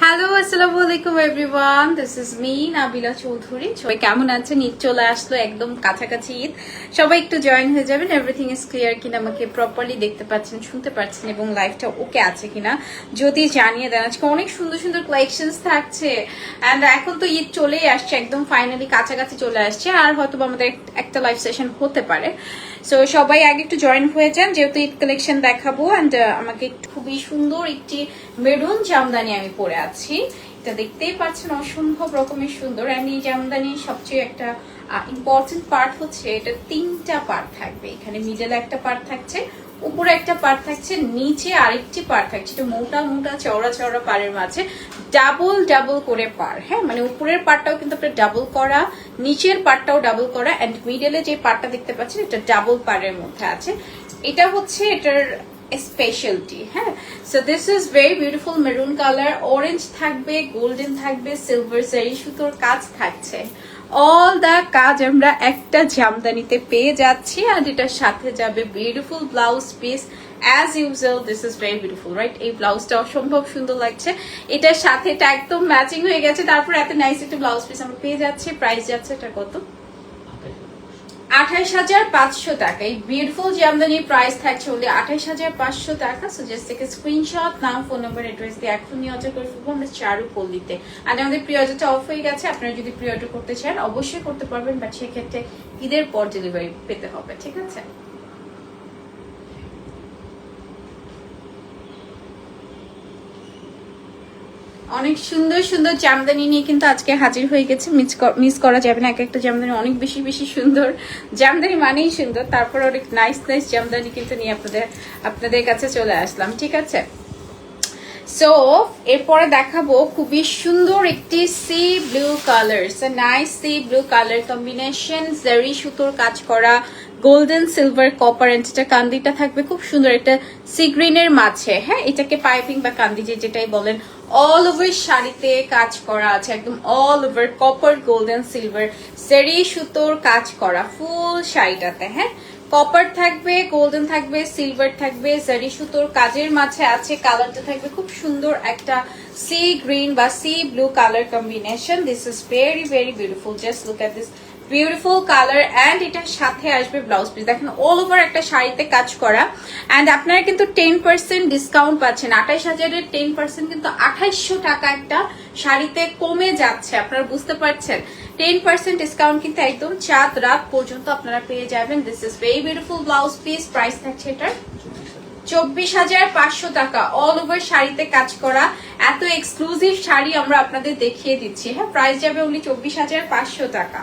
Hello আসসালামু আলাইকুম everyone this is me Nabila Chowdhury সবাই কেমন আছেন? ঈদ চলে আসলো, একদম কাছাকাছি ঈদ। সবাই একটু জয়েন হয়ে যাবেন। এভরিথিং ইজ ক্লিয়ার কিনা, আমাকে প্রপারলি দেখতে পাচ্ছেন, শুনতে পাচ্ছেন, এবং লাইফটা ওকে আছে কিনা, যদি জানিয়ে দেন। আজকে অনেক সুন্দর সুন্দর কালেকশনস থাকছে। অ্যান্ড এখন তো ঈদ চলেই আসছে, একদম ফাইনালি কাছাকাছি চলে আসছে। আর হয়তো আমাদের এক- একটা লাইভ সেশন হতে পারে। সো সবাই আগে একটু জয়েন হয়ে যান, যেহেতু ঈদ কালেকশন দেখাবো অ্যান্ড আমাকে খুবই সুন্দর একটি মেরুন জামদানি আমি পরে আছি। এটা দেখতেই পাচ্ছেন অসম্ভব রকমের সুন্দর। অ্যান্ড এই জামদানির সবচেয়ে একটা ইম্পর্টেন্ট পার্ট হচ্ছে, এটা তিনটা পার্ট থাকবে। এখানে মিডেল একটা পার্ট থাকছে উপরে একটা পার্ট থাকছে, নিচে আরেকটি পার্ট থাকছে। এটা মোটা মোটা চওড়া চওড়া পাড়ের মাঝে। ডাবল ডাবল করে পার হ্যাঁ? মানে উপরের পার্টটাও কিন্তু আপনার ডাবল করা, নিচের পার্টটাও ডাবল করা অ্যান্ড মিডলে যে পার্টটা দেখতে পাচ্ছেন, এটা ডাবল পাড়ের মধ্যে আছে। এটা হচ্ছে এটার স্পেশালিটি হ্যাঁ? So this is very beautiful maroon colour orange থাকবে গোল্ডেন থাকবে সিলভার সারি সুতোর কাজ থাকছে। অল দা কাজ আমরা একটা জামদানিতে পেয়ে যাচ্ছি আর এটার সাথে যাবে beautiful blouse piece as usual this is very beautiful right এই ব্লাউজটা অসম্ভব সুন্দর লাগছে। এটার সাথে এটা একদম ম্যাচিং হয়ে গেছে। তারপর এত নাইস একটা ব্লাউজ পিস আমরা পেয়ে যাচ্ছি। প্রাইস যাচ্ছে এটা কত? আঠাইশ হাজার পাঁচশো টাকা। এই বিউটিফুল জামদানি প্রাইস থাকছে হলে আঠাইশ হাজার পাঁচশো টাকা। সো জাস্ট থেকে স্ক্রিনশট নাম ফোন নাম্বার অ্যাড্রেস দিয়ে এখনই অর্ডার করে ফেলব আমরা চারু পল্লিতে। আর আমাদের প্রি অর্ডারটা অফ হয়ে গেছে, আপনারা যদি প্রি অর্ডার করতে চান, অবশ্যই করতে পারবেন বাট সেক্ষেত্রে ঈদের পর ডেলিভারি পেতে হবে, ঠিক আছে? অনেক সুন্দর সুন্দর জামদানি নিয়ে কিন্তু আজকে হাজির হয়ে গেছে। মিস করা যাবে না, এক একটা জামদানি অনেক বেশি বেশি সুন্দর। জামদানি মানেই সুন্দর, তারপর অনেক নাইস নাইস জামদানি কিন্তু নিয়ে আপনাদের আপনাদের কাছে চলে আসলাম, ঠিক আছে? সো এরপরে দেখাবো খুবই সুন্দর একটি sea blue colour nice sea blue colour combination zari সুতোর কাজ করা গোল্ডেন সিলভার কপার এন্ড এটা কান্দিটা থাকবে খুব সুন্দর একটা সি গ্রিনের মাঝে হ্যাঁ? এটাকে পাইপিং বা কান্দি যে যেটাই বলেন অল ওভার শাড়িতে কাজ করা আছে, একদম all over copper golden silver zari সুতোর কাজ করা ফুল শাড়িটাতে হ্যাঁ? কপার থাকবে গোল্ডেন থাকবে সিলভার থাকবে জারি সুতোর কাজের মাঝে আছে কালারটা থাকবে খুব সুন্দর একটা সি গ্রিন বা sea blue colour combination this is very very beautiful just look at this beautiful colour and এটার সাথে আসবে ব্লাউজ পিস দেখেন অল ওভার একটা শাড়িতে কাজ করা। অ্যান্ড আপনারা কিন্তু টেন পার্সেন্ট ডিসকাউন্ট পাচ্ছেন। আঠাইশ হাজারের টেন পার্সেন্ট কিন্তু আঠাইশশো টাকা একটা শাড়িতে কমে যাচ্ছে, আপনারা বুঝতে পারছেন। টেন পার্সেন্ট ডিসকাউন্ট কিন্তু একদম চাঁদ রাত পর্যন্ত আপনারা পেয়ে যাবেন। This is very beautiful blouse piece price থাকছে এটার চব্বিশ হাজার পাঁচশো টাকা। অল ওভার শাড়িতে কাজ করা। এত এক্সক্লুসিভ শাড়ি আমরা আপনাদের দেখিয়ে দিচ্ছি। হ্যাঁ প্রাইস যাবে উনি চব্বিশ হাজার পাঁচশো টাকা।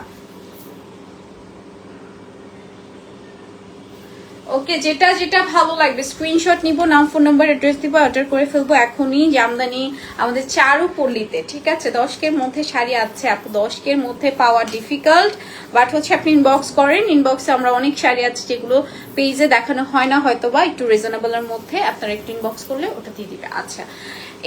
ওকে, যেটা যেটা ভালো লাগবে স্ক্রিনশট নিব, নাম ফোন নাম্বার অ্যাড্রেস দিব অর্ডার করে ফেলব এখনই জামদানি আমাদের চারু পল্লীতে ঠিক আছে? দশকের মধ্যে শাড়ি আছে আপু দশকের মধ্যে পাওয়া ডিফিকাল্ট বাট হচ্ছে আপনি ইনবক্স করেন ইনবক্সে আমরা অনেক শাড়ি আছে যেগুলো পেজে দেখানো হয় না হয়তো বা একটু রিজনেবলের মধ্যে আপনারা একটু ইনবক্স করলে ওটা দিয়ে দিবে। আচ্ছা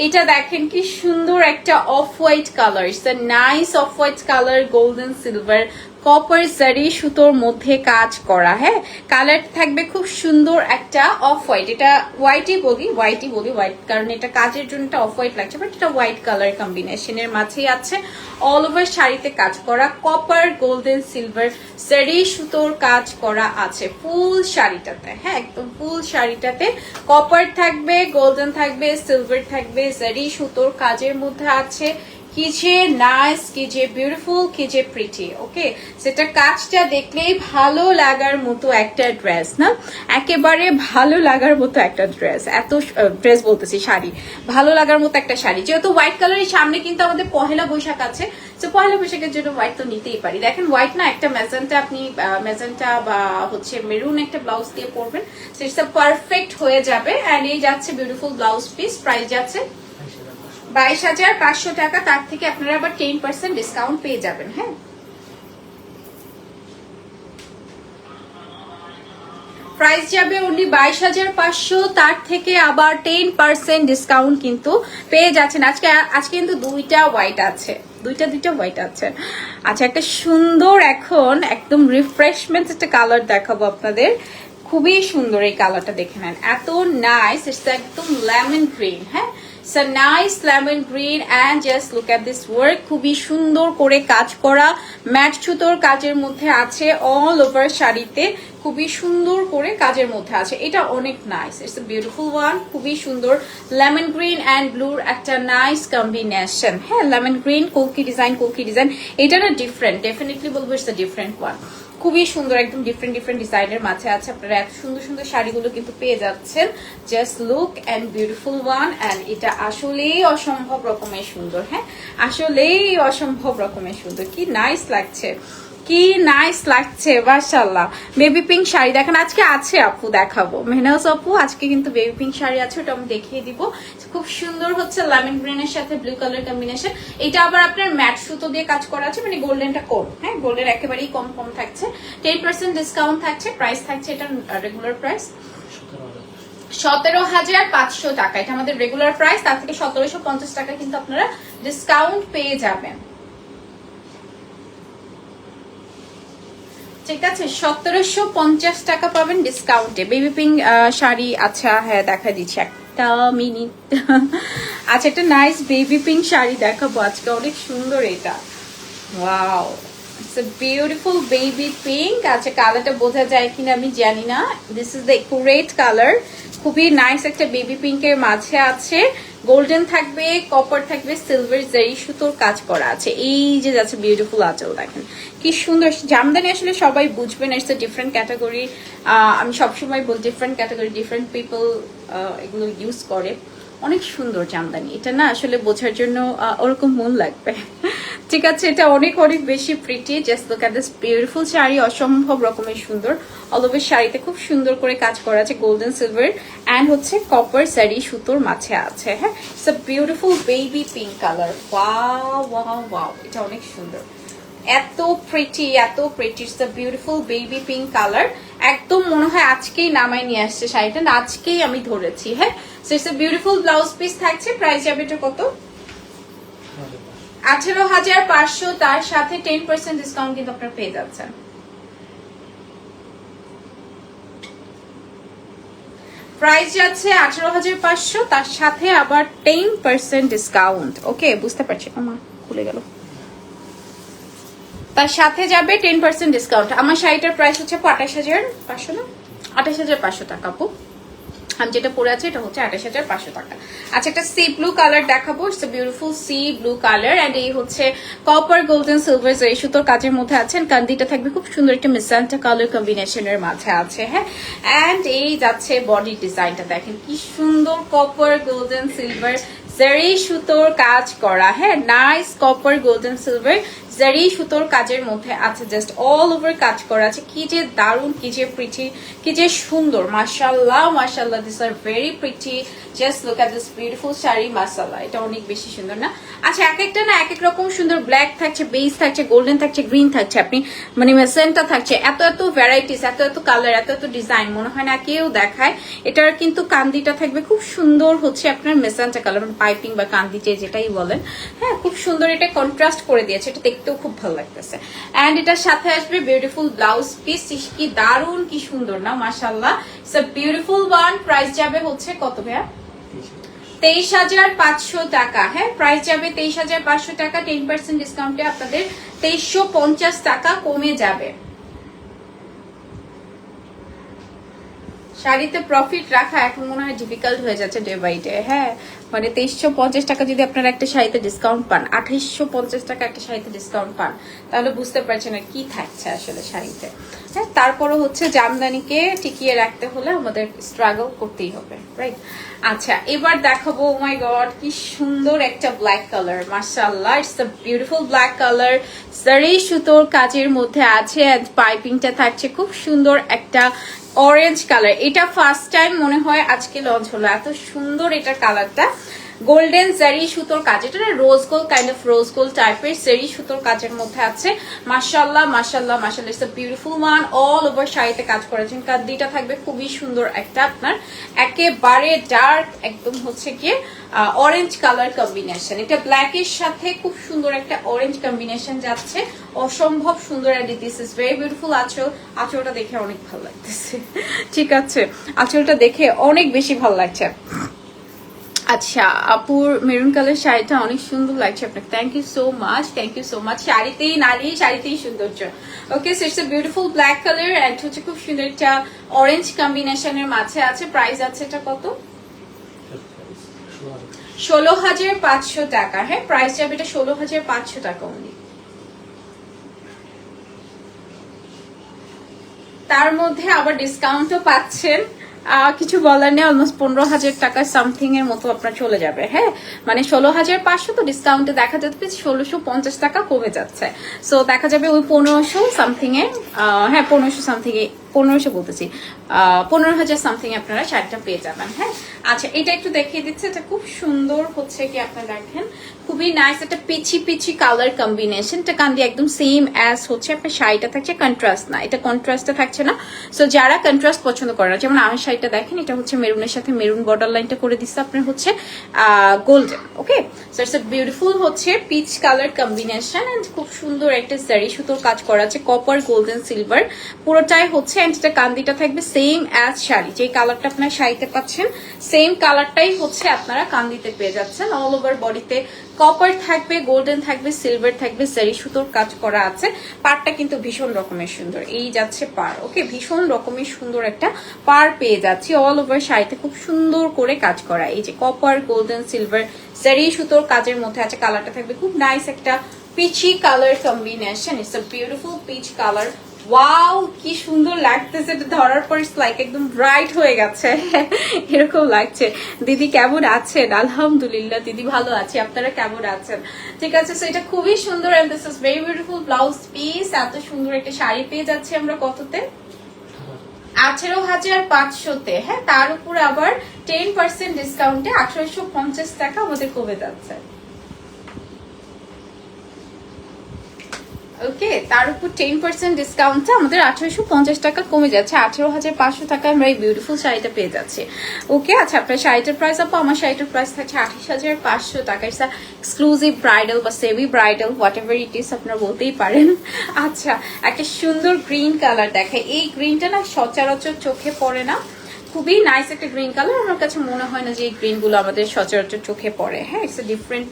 এটা দেখেন কি সুন্দর একটা off white colour it's nice off white colour golden silver copper zari সুতোর মধ্যে কাজ করা হ্যাঁ? কালার থাকবে খুব সুন্দর একটা অফ হোয়াইট এটা হোয়াইটই বলি হোয়াইটই বলি হোয়াইট কারণ এটা কাজের জন্য অফ হোয়াইট লাগছে বাট এটা হোয়াইট কালার কম্বিনেশনের মাঝেই আছে। অল ওভার শাড়িতে কাজ করা কপার গোল্ডেন সিলভার জারি সুতোর কাজ করা আছে ফুল শাড়িটাতে হ্যাঁ? একদম ফুল শাড়িটাতে। কপার থাকবে গোল্ডেন থাকবে সিলভার থাকবে জারি সুতোর কাজের মধ্যে আছে। কি যে নাইস কি যে বিউটিফুল কি যে প্রিটি ওকে সেটা কাজটা দেখলেই ভালো লাগার মতো একটা ড্রেস না? একেবারে ভালো লাগার মতো একটা ড্রেস এত ড্রেস বলতেছি, শাড়ি। ভালো লাগার মতো একটা শাড়ি। যেহেতু হোয়াইট কালারের সামনে কিন্তু আমাদের পহেলা বৈশাখ আছে তো পহেলা বৈশাখের জন্য হোয়াইট তো নিতেই পারি। দেখেন হোয়াইট না, একটা মেজেন্টা আপনি মেজেন্টা বা হচ্ছে মেরুন একটা ব্লাউজ দিয়ে পরবেন, সেটা পারফেক্ট হয়ে যাবে অ্যান্ড এই যাচ্ছে বিউটিফুল ব্লাউজ পিস প্রাইস যাচ্ছে বাইশ হাজার পাঁচশো টাকা, তার থেকে আপনারা আবার টেন পার্সেন্ট ডিসকাউন্ট পেয়ে যাবেন হ্যাঁ? প্রাইস যাবে অনলি বাইশ হাজার পাঁচশো, তার থেকে আবার টেন পার্সেন্ট ডিসকাউন্ট কিন্তু পেয়ে যাচ্ছেন। আজকে আজকে কিন্তু দুইটা হোয়াইট আছে। দুইটা দুইটা হোয়াইট আছে। আচ্ছা একটা সুন্দর এখন একদম রিফ্রেশমেন্ট একটা কালার দেখাবো আপনাদের। খুবই সুন্দর এই কালারটা দেখে নেন। এত নাইস ইটস একদম লেমন গ্রিন হ্যাঁ? So nice lemon green and just look at this work খুবই সুন্দর করে কাজ করা। ম্যাট সুতোর কাজের মধ্যে আছে অল ওভার শাড়িতে। খুবই সুন্দর করে কাজের মধ্যে আছে। এটা অনেক nice it's a beautiful one খুবই সুন্দর। লেমন গ্রিন অ্যান্ড ব্লুর একটা নাইস কম্বিনেশন হ্যাঁ লেমন গ্রিন কলকি ডিজাইন কলকি ডিজাইন এটা না ডিফারেন্ট ডেফিনেটলি বলব ইটস এ ডিফারেন্ট ওয়ান খুবই সুন্দর, একদম ডিফারেন্ট ডিফারেন্ট ডিজাইনের মাঝে আছে। আপনারা এত সুন্দর সুন্দর শাড়িগুলো কিন্তু পেয়ে যাচ্ছেন। Just look and beautiful one and এটা আসলেই অসম্ভব রকমের সুন্দর। হ্যাঁ আসলেই অসম্ভব রকমের সুন্দর। কি নাইস লাগছে। কি নাইস লাগছে মাশাল্লাহ বেবি পিঙ্ক শাড়ি দেখেন, আজকে আছে আপু, দেখাবো। মেহনাজ আপু, আজকে কিন্তু বেবি পিঙ্ক শাড়ি আছে, ওটা আমি দেখিয়ে দিব। খুব সুন্দর হচ্ছে লেমন গ্রিনের সাথে ব্লু কালার কম্বিনেশন এটা আবার আপনার ম্যাট সুতো দিয়ে কাজ করা আছে মানে গোল্ডেনটা কম হ্যাঁ? গোল্ডেন একেবারেই কম কম থাকছে। টেন পার্সেন্ট ডিসকাউন্ট থাকছে প্রাইস থাকছে এটা রেগুলার প্রাইস সতেরো হাজার পাঁচশো টাকা, এটা আমাদের রেগুলার প্রাইস তার থেকে সতেরোশো পঞ্চাশ টাকা কিন্তু আপনারা ডিসকাউন্ট পেয়ে যাবেন। ঠিক আছে, সতেরোশো পঞ্চাশ টাকা পাবেন ডিসকাউন্টে বেবি পিঙ্ক শাড়ি আচ্ছা হ্যাঁ দেখা দিচ্ছি একটা মিনিট আচ্ছা একটা নাইস বেবি পিঙ্ক শাড়ি দেখাবো আজকে, অনেক সুন্দর এটা। ওয়াও বিউটিফুল বেবি পিঙ্ক আচ্ছা কালারটা বোঝা যায় কিনা আমি জানি this is the accurate colour খুবই নাইস একটা বেবি পিঙ্কের মাঝে আছে। গোল্ডেন থাকবে কপার থাকবে সিলভার জারি সুতোর কাজ করা আছে। এই যে যাচ্ছে বিউটিফুল আঁচল, দেখেন। কি সুন্দর। জামদানি আসলে সবাই বুঝবেন ইটস ডিফারেন্ট ক্যাটাগরি আমি সবসময় বল ডিফারেন্ট ক্যাটাগরি ডিফারেন্ট পিপল এগুলো ইউজ করে। অনেক সুন্দর জামদানি। এটা না আসলে বোঝার জন্য ওরকম মন লাগবে। ঠিক আছে, এটা অনেক অনেক বেশি pretty just look at this beautiful sari, অসম্ভব রকমের সুন্দর। অলওভার শাড়িতে খুব সুন্দর করে কাজ করা আছে গোল্ডেন সিলভার অ্যান্ড হচ্ছে কপার শাড়ি সুতোর মাঝে আছে হ্যাঁ? It's a beautiful baby pink colour wow wow wow এটা অনেক সুন্দর। এত প্রিটি এত pretty it's the beautiful baby pink colour একদম মনে হয় আজকেই নামাই নিয়ে আসছে শাড়িটা, না, আজকেই আমি ধরেছি হ্যাঁ? So it's beautiful blouse piece থাকছে প্রাইস যাবে এটা কত? আঠেরো হাজার পাঁচশো, তার সাথে টেন পার্সেন্ট ডিসকাউন্ট কিন্তু আপনারা পেয়ে যাচ্ছেন। প্রাইস যাচ্ছে আঠেরো হাজার পাঁচশো, তার সাথে আবার টেন পার্সেন্ট ডিসকাউন্ট ওকে বুঝতে পারছি। আমার খুলে গেল। তার সাথে যাবে টেন পার্সেন্ট ডিসকাউন্ট আমার শাড়িটার প্রাইস হচ্ছে আঠাশ হাজার পাঁচশো না? আঠাশ হাজার পাঁচশো টাকা, আপু। আমি যেটা পরে আছে, এটা হচ্ছে আঠাশ হাজার পাঁচশো টাকা। আচ্ছা একটা সি ব্লু কালার দেখাবো। It's beautiful sea blue colour and এই হচ্ছে কপার গোল্ডেন সিলভার এই সুতোর কাজের মধ্যে আছেন, কান্দিটা থাকবে খুব সুন্দর একটা মিসান্টা কালার কম্বিনেশনের মাঝে আছে হ্যাঁ? অ্যান্ড এই যাচ্ছে বডি ডিজাইনটা দেখেন কি সুন্দর কপার গোল্ডেন সিলভার জারি সুতোর কাজ করা হ্যাঁ? নাইস কপার গোল্ডেন সিলভার জারি সুতোর কাজের মধ্যে আছে জাস্ট অল ওভার কাজ করা আছে। কি যে দারুণ, কি যে প্রিটি কি যে সুন্দর। মার্শাল্লাহ মাশাল্লাহ this are very pretty just look at this beautiful sari মাশাল্লাহ এটা অনেক বেশি সুন্দর না? আচ্ছা এক একটা না, এক এক রকম সুন্দর ব্ল্যাক থাকছে বেস থাকছে গোল্ডেন থাকছে গ্রিন থাকছে, আপনি মানে মেসেন্টা থাকছে। এত এত ভ্যারাইটিস এত এত কালার এত এত ডিজাইন মনে হয় না কেউ দেখায়। এটার কিন্তু কান্দিটা থাকবে, খুব সুন্দর হচ্ছে আপনার মেসেন্টা কালার পাইপিং বা কান্দি যে যেটাই বলেন। হ্যাঁ খুব সুন্দর এটা কন্ট্রাস্ট করে দিয়েছে, এটা দেখতেও খুব ভালো লাগতেছে। অ্যান্ড এটার সাথে আসবে বিউটিফুল ব্লাউজ পিস কি দারুণ কি সুন্দর না? মাসাল্লাহ ইটস বিউটিফুল ওয়ান প্রাইস যাবে হচ্ছে কত ভাইয়া? তেইশ হাজার পাঁচশো টাকা। হ্যাঁ প্রাইস যাবে তেইশ হাজার পাঁচশো টাকা। টেন পার্সেন্ট ডিসকাউন্টে আপনাদের তেইশশো পঞ্চাশ টাকা কমে যাবে। শাড়িতে প্রফিট রাখা এখন মনে হয় ডিফিকাল্ট হয়ে যাচ্ছে ডে বাই ডে হ্যাঁ? মানে তেইশশো পঞ্চাশ টাকা যদি আপনারা একটা শাড়িতে ডিসকাউন্ট পান, আঠাইশশো পঞ্চাশ টাকা একটা শাড়িতে ডিসকাউন্ট পান, তাহলে বুঝতে পারছেন আর কি থাকছে আসলে শাড়িতে। হ্যাঁ তারপরও হচ্ছে জামদানিকে টিকিয়ে রাখতে হলে আমাদের স্ট্রাগল করতেই হবে রাইট আচ্ছা এবার দেখাবো মাই গড কি সুন্দর একটা ব্ল্যাক কালার মার্শাল্লাহ it's a beautiful black colour sari সুতোর কাজের মধ্যে আছে পাইপিংটা থাকছে, খুব সুন্দর একটা অরেঞ্জ কালার এটা ফার্স্ট টাইম মনে হয় আজকে লঞ্চ হলো। এত সুন্দর এটা কালারটা গোল্ডেন জারি সুতোর কাজ এটা rose gold kind of rose gold টাইপের জারি সুতোর কাজের মধ্যে আছে। মাশাল্লাহ মাশাল্লাহ মাশাল্লাহ it's beautiful one all over শাড়িতে কাজ করেছেন কাদ্দিটা থাকবে, খুবই সুন্দর একটা আপনার, একেবারে ডার্ক একদম হচ্ছে গিয়ে অরেঞ্জ কালার কম্বিনেশন এটা ব্ল্যাক এর সাথে খুব সুন্দর একটা অরেঞ্জ কম্বিনেশন যাচ্ছে। অসম্ভব সুন্দর and this is very beautiful আঁচল, আঁচলটা দেখে অনেক ভালো লাগতেছে। ঠিক আছে, আঁচলটা দেখে অনেক বেশি ভালো লাগছে। আচ্ছা আপুর মেরুন কালার শাড়িটা অনেক সুন্দর লাগছে আপনাকে। Thank you so much thank you so much শাড়িতেই নারী শাড়িতেই সৌন্দর্য। Okay so it's a beautiful black colour and হচ্ছে খুব সুন্দর একটা অরেঞ্জ কম্বিনেশনের মাঝে আছে। প্রাইস আছে এটা কত? ষোলো হাজার পাঁচশো টাকা। হ্যাঁ প্রাইস যাবে এটা ষোলো হাজার পাঁচশো টাকা অনলি তার মধ্যে আবার ডিসকাউন্টও পাচ্ছেন। কিছু বলার নেই অলমোস্ট পনেরো হাজার টাকা সামথিং এর মতো আপনার চলে যাবে হ্যাঁ? মানে ষোলো হাজার পাঁচশো তো ডিসকাউন্টে দেখা যাবে ষোলোশো পঞ্চাশ টাকা কমে যাচ্ছে। সো দেখা যাবে ওই পনেরোশো সামথিং এ হ্যাঁ পনেরোশো সামথিং এ পনেরোশো বলতেছি। পনেরো হাজার সামথিং আপনারা শাড়িটা পেয়ে যাবেন হ্যাঁ? আচ্ছা এটা একটু দেখিয়ে দিচ্ছে, এটা খুব সুন্দর হচ্ছে কি আপনারা দেখেন। খুবই নাইস একটা পিচি পিচি কালার কম্বিনেশন এটা কান্দি একদম সেম অ্যাজ হচ্ছে আপনার শাড়িটা থাকছে কন্ট্রাস্ট না, এটা কন্ট্রাস্টে থাকছে না। সো যারা কন্ট্রাস্ট পছন্দ করে না, যেমন আমার শাড়িটা দেখেন, এটা হচ্ছে মেরুনের সাথে মেরুন বর্ডার লাইনটা করে দিচ্ছে, আপনার হচ্ছে golden okay so it's beautiful হচ্ছে পিচ কালার কম্বিনেশন এন্ড খুব সুন্দর একটা সারি সুতোর কাজ করা আছে কপার গোল্ডেন সিলভার পুরোটাই হচ্ছে এটা কান্দিটা থাকবে সেম অ্যাজ শাড়ি। যে কালারটা আপনার শাড়িতে পাচ্ছেন সেম কালারটাই হচ্ছে আপনারা কান্দিতে পেয়ে যাচ্ছেন। অল ওভার বডিতে কপার থাকবে গোল্ডেন থাকবে সিলভার থাকবে সারি সুতোর কাজ করা আছে। পারটা কিন্তু ভীষণ রকমের সুন্দর। এই যাচ্ছে পার ওকে ভীষণ রকমের সুন্দর একটা পার পেয়ে যাচ্ছি। অল ওভার শাড়িতে খুব সুন্দর করে কাজ করা। এই যে কপার গোল্ডেন সিলভার সারি সুতোর কাজের মধ্যে আছে। কালারটা থাকবে খুব নাইস একটা peachy colour combination it's a beautiful peach colour wow কি সুন্দর লাগতেছে, এটা ধরার পর লাইক একদম ব্রাইট হয়ে গেছে। এরকম লাগছে। দিদি কেমন আছেন? আলহামদুলিল্লাহ, দিদি ভালো আছে। আপনারা কেমন আছেন? ঠিক আছে সো এটা খুবই সুন্দর and this is very beautiful blouse piece এত সুন্দর একটা শাড়ি পেয়ে যাচ্ছি আমরা কততে? আঠেরো হাজার পাঁচশোতে। হ্যাঁ তার উপর আবার টেন পার্সেন্ট ডিসকাউন্টে আঠারোশো পঞ্চাশ টাকা আমাদের কমে যাচ্ছে। ওকে তার উপর টেন পার্সেন্ট ডিসকাউন্টে আমাদের আঠারোশো পঞ্চাশ টাকা কমে যাচ্ছে। আঠেরো হাজার পাঁচশো টাকা আমরা এই বিউটিফুল শাড়িটা পেয়ে যাচ্ছি। ওকে আচ্ছা আপনার শাড়িটার প্রাইস আপু? আমার শাড়িটার প্রাইস থাকছে আঠাশ হাজার পাঁচশো টাকা। ইটস এক্সক্লুসিভ ব্রাইডাল বা semi bridal whatever it is আপনারা বলতেই পারেন। আচ্ছা একটা সুন্দর গ্রিন কালার দেখায় এই গ্রিনটা না সচরাচর চোখে পড়ে না। খুবই নাইস একটা গ্রিন কালার আমার কাছে মনে হয় না যে এই গ্রিনগুলো আমাদের সচরাচর চোখে পড়ে। হ্যাঁ it's a different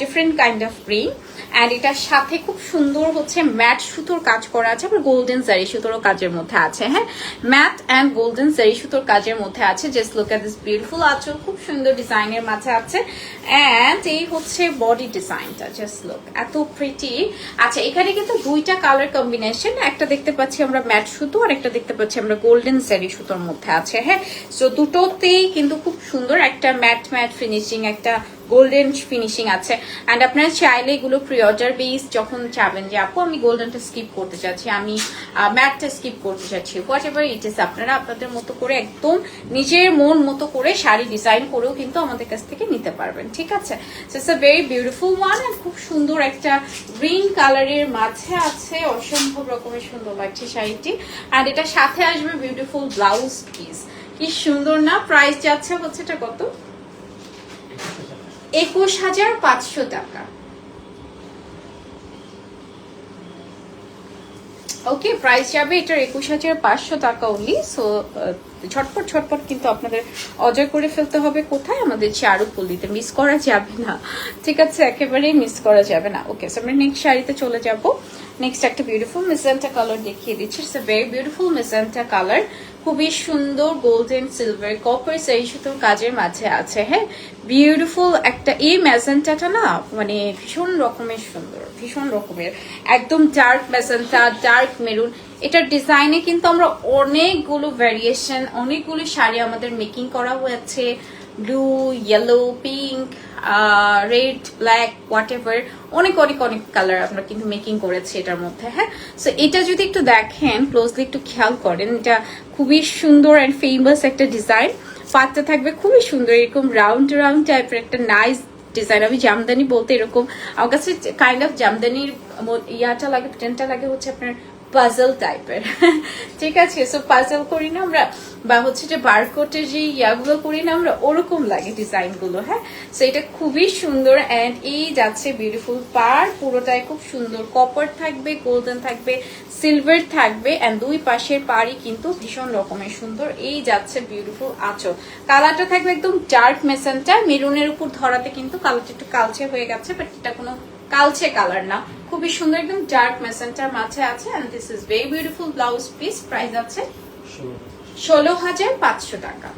different kind of green and এটার সাথে খুব সুন্দর হচ্ছে ম্যাট সুতোর কাজ করা আছে, আবার গোল্ডেন জারি সুতোরও কাজের মধ্যে আছে। হ্যাঁ ম্যাট অ্যান্ড গোল্ডেন জারি সুতোর কাজের মধ্যে আছে। Just look at this beautiful আঁচল, খুব সুন্দর ডিজাইনের মাঝে আছে। অ্যান্ড এই হচ্ছে বডি ডিজাইনটা জাস্ট লুক এত প্রিটি আচ্ছা এখানে কিন্তু দুইটা কালার কম্বিনেশন একটা দেখতে পাচ্ছি আমরা ম্যাট সুতো, আর একটা দেখতে পাচ্ছি আমরা গোল্ডেন জারি সুতোর মধ্যে আছে হ্যাঁ? তো দুটোতেই কিন্তু খুব সুন্দর একটা ম্যাট ম্যাট ফিনিশিং একটা গোল্ডেন ফিনিশিং আছে। অ্যান্ড আপনারা চাইলে এগুলো প্রি অর্ডার বেস যখন চাবেন যে, আপু, আমি গোল্ডেনটা স্কিপ করতে চাচ্ছি, আমি ম্যাটটা স্কিপ করতে চাচ্ছি। হোয়াট এভার ইট ইস আপনারা আপনাদের মতো করে একদম নিজের মন মতো করে শাড়ি ডিজাইন করেও কিন্তু আমাদের কাছ থেকে নিতে পারবেন, ঠিক আছে? It's a very beautiful one and খুব সুন্দর একটা গ্রিন কালারের মাঝে আছে অসম্ভব রকমের সুন্দর লাগছে শাড়িটি। অ্যান্ড এটা সাথে আসবে বিউটিফুল ব্লাউজ পিস কি সুন্দর না? প্রাইস যাচ্ছে হচ্ছে এটা কত? একুশ হাজার পাঁচশো টাকা। ওকে প্রাইস যাবে এটার একুশ হাজার পাঁচশো টাকা অনলি সো ঝটপট ঝটপট কিন্তু আপনাদের অর্ডার করে ফেলতে হবে। কোথায়? আমাদের চারু পল্লিতে মিস করা যাবে না। ঠিক আছে, একেবারেই মিস করা যাবে না। ওকে সো আমরা নেক্সট শাড়িতে চলে যাব। নেক্সট একটা বিউটিফুল মিসেন্টা কালার দেখিয়ে দিচ্ছি। It's a very beautiful magenta colour খুবই সুন্দর গোল্ডেন সিলভার কপার সেই সুতোর কাজের মাঝে আছে হ্যাঁ? বিউটিফুল একটা এই মেজেন্টাটা না মানে ভীষণ রকমের সুন্দর, ভীষণ রকমের। একদম ডার্ক ম্যাজেন্টা ডার্ক মেরুন এটার ডিজাইনে কিন্তু আমরা অনেকগুলো ভ্যারিয়েশন অনেকগুলো শাড়ি আমাদের মেকিং করা হয়েছে blue yellow pink red black what অনেক অনেক অনেক কালার আমরা কিন্তু মেকিং করেছি এটার মধ্যে হ্যাঁ? সো এটা যদি একটু দেখেন ক্লোজলি একটু খেয়াল করেন, এটা খুবই সুন্দর অ্যান্ড ফেমাস একটা ডিজাইন পাতটা থাকবে খুবই সুন্দর, এরকম রাউন্ড রাউন্ড টাইপের একটা নাইস ডিজাইন আমি জামদানি বলতে এরকম, আমার কাছে কাইন্ড অফ জামদানির ইয়াটা লাগে প্যাটার্নটা লাগে হচ্ছে আপনার পাজল টাইপের ঠিক আছে? সো পাজল করি না আমরা, বা হচ্ছে যে বারকোটের যে ইয়াগুলো করি না আমরা, ওরকম লাগে ডিজাইনগুলো হ্যাঁ? সো এটা খুবই সুন্দর অ্যান্ড এই যাচ্ছে বিউটিফুল পার পুরোটাই খুব সুন্দর। কপার থাকবে গোল্ডেন থাকবে সিলভার থাকবে অ্যান্ড দুই পাশের পাড়ই কিন্তু ভীষণ রকমের সুন্দর। এই যাচ্ছে বিউটিফুল আঁচল। কালারটা থাকবে একদম ডার্ক মেসেন্টা মেরুনের উপর ধরাতে কিন্তু কালারটা একটু কালচে হয়ে গেছে বাট এটা কোনো কালচে কালার না। খুবই সুন্দর, একদম ডার্ক মেসেন্টার মাঝে আছে and this is very beautiful blouse piece price আছে ষোলো হাজার পাঁচশো টাকা।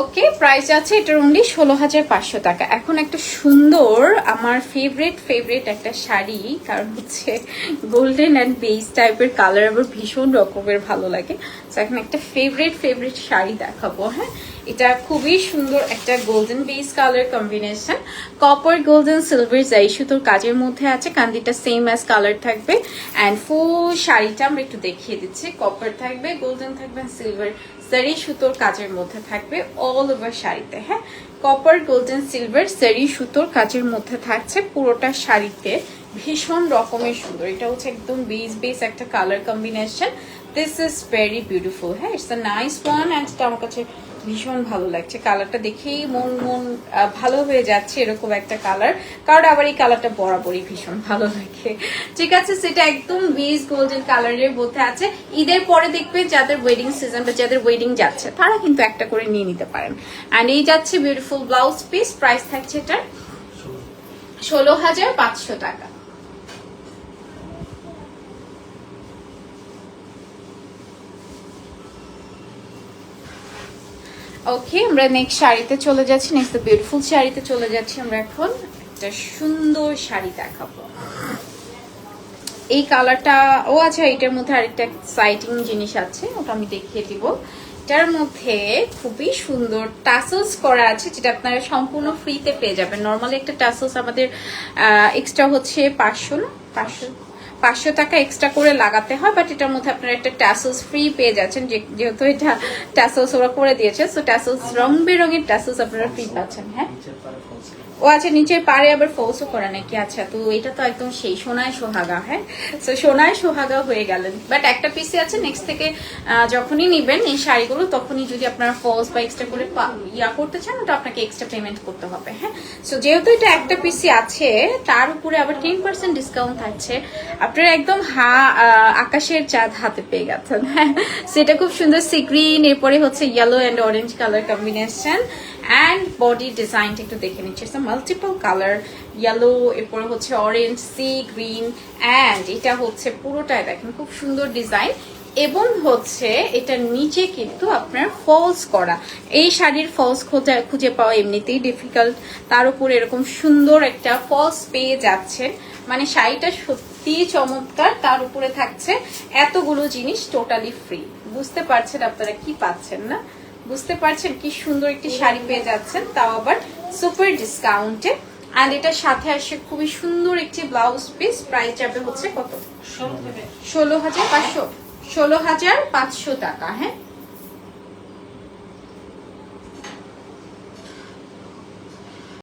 ওকে প্রাইস আছে এটার অনলি ষোলো হাজার পাঁচশো টাকা। এখন একটা সুন্দর, আমার ফেভারিট ফেভারিট একটা শাড়ি, কারণ হচ্ছে গোল্ডেন অ্যান্ড বেস টাইপের কালার আবার ভীষণ রকমের ভালো লাগে। তো এখন একটা ফেভারিট ফেভারিট শাড়ি দেখাবো হ্যাঁ? এটা খুবই সুন্দর একটা golden base colour combination copper golden silver জাই সুতোর কাজের মধ্যে আছে, কান্দিটা সেম অ্যাজ কালার থাকবে। অ্যান্ড ফুল শাড়িটা আমরা একটু দেখিয়ে দিচ্ছি। কপার থাকবে গোল্ডেন থাকবে সিলভার সারি সুতোর কাজের মধ্যে থাকবে অল ওভার শাড়িতে হ্যাঁ? কপার গোল্ডেন সিলভার সারি সুতোর কাজের মধ্যে থাকছে, পুরোটা শাড়িতে ভীষণ রকমের সুন্দর। এটা হচ্ছে একদম বেস বেস একটা colour combination this is very beautiful হ্যাঁ? It's a nice one and আমার কাছে ভীষণ ভালো লাগছে। কালারটা দেখেই মন মন ভালো হয়ে যাচ্ছে এরকম একটা কালার কারণ আবার এই কালারটা বরাবরই ভীষণ ভালো লাগে। ঠিক আছে, সেটা একদম বেস গোল্ডেন কালারের মধ্যে আছে। ঈদের পরে দেখবে যাদের ওয়েডিং সিজন বা যাদের ওয়েডিং যাচ্ছে, তারা কিন্তু একটা করে নিয়ে নিতে পারেন। অ্যান্ড এই যাচ্ছে বিউটিফুল ব্লাউজ পিস প্রাইস থাকছে এটার ষোলো হাজার পাঁচশো টাকা। ওকে আমরা নেক্সট শাড়িতে চলে যাচ্ছি নেক্সট বিউটিফুল শাড়িতে চলে যাচ্ছি, আমরা এখন একটা সুন্দর শাড়ি দেখাবো। এই কালারটা ও আচ্ছা এটার মধ্যে আরেকটা এক্সাইটিং জিনিস আছে, ওটা আমি দেখিয়ে দিব। এটার মধ্যে খুবই সুন্দর টাসলস করা আছে, যেটা আপনারা সম্পূর্ণ ফ্রিতে পেয়ে যাবেন। নর্মালি একটা টাসলস আমাদের এক্সট্রা হচ্ছে পাঁচশো না? পাঁচশো? পাঁচশো টাকা এক্সট্রা করে লাগাতে হয় বাট এটার মধ্যে আপনারা একটা ট্যাসোস ফ্রি পেয়ে যাচ্ছেন যেহেতু এটা ট্যাসোস ওরা করে দিয়েছে সো ট্যাসোস রং বেরঙের ট্যাসেলস আপনারা ফ্রি পাচ্ছেন হ্যাঁ? ও আচ্ছা নিচে পারে আবার ফলসও করা নাকি? আচ্ছা তো এটা তো একদম সেই সোনায় সোহাগা হ্যাঁ? তো সোনায় সোহাগা হয়ে গেলেন। বাট একটা পিসি আছে নেক্সট থেকে যখনই নিবেন এই শাড়িগুলো, তখনই যদি আপনারা ফলস বা এক্সট্রা করে ইয়া করতে চান, ওটা আপনাকে এক্সট্রা পেমেন্ট করতে হবে হ্যাঁ? সো যেহেতু এটা একটা পিসি আছে, তার উপরে আবার টেন পার্সেন্ট ডিসকাউন্ট থাকছে আপনারা একদম হা আকাশের চাঁদ হাতে পেয়ে গেছেন হ্যাঁ? সেটা খুব সুন্দর সি গ্রিন এরপরে হচ্ছে yellow and orange colour combination and body ডিজাইনটা একটু দেখে নিচ্ছি। মাল্টিপল কালার ইয়েলো এরপরে হচ্ছে অরেঞ্জ সি গ্রিন অ্যান্ড এটা হচ্ছে পুরোটাই দেখেন, খুব সুন্দর ডিজাইন এবং হচ্ছে এটা নিচে কিন্তু আপনার ফলস করা। এই শাড়ির ফলস খোঁজা, খুঁজে পাওয়া এমনিতেই ডিফিকাল্ট তার উপর এরকম সুন্দর একটা ফলস পেয়ে যাচ্ছেন মানে শাড়িটা সত্যি চমৎকার, তার উপরে থাকছে এতগুলো জিনিস টোটালি ফ্রি বুঝতে পারছেন আপনারা কি পাচ্ছেন না? বুঝতে পারছেন কি সুন্দর একটি শাড়ি পেয়ে যাচ্ছেন তাও আবার সুপার ডিসকাউন্টে আর এটার সাথে আসে খুবই সুন্দর একটি ব্লাউজ পিস প্রাইস যাবে হচ্ছে কত? ষোলো হাজার পাঁচশো। ষোলো হাজার পাঁচশো টাকা হ্যাঁ?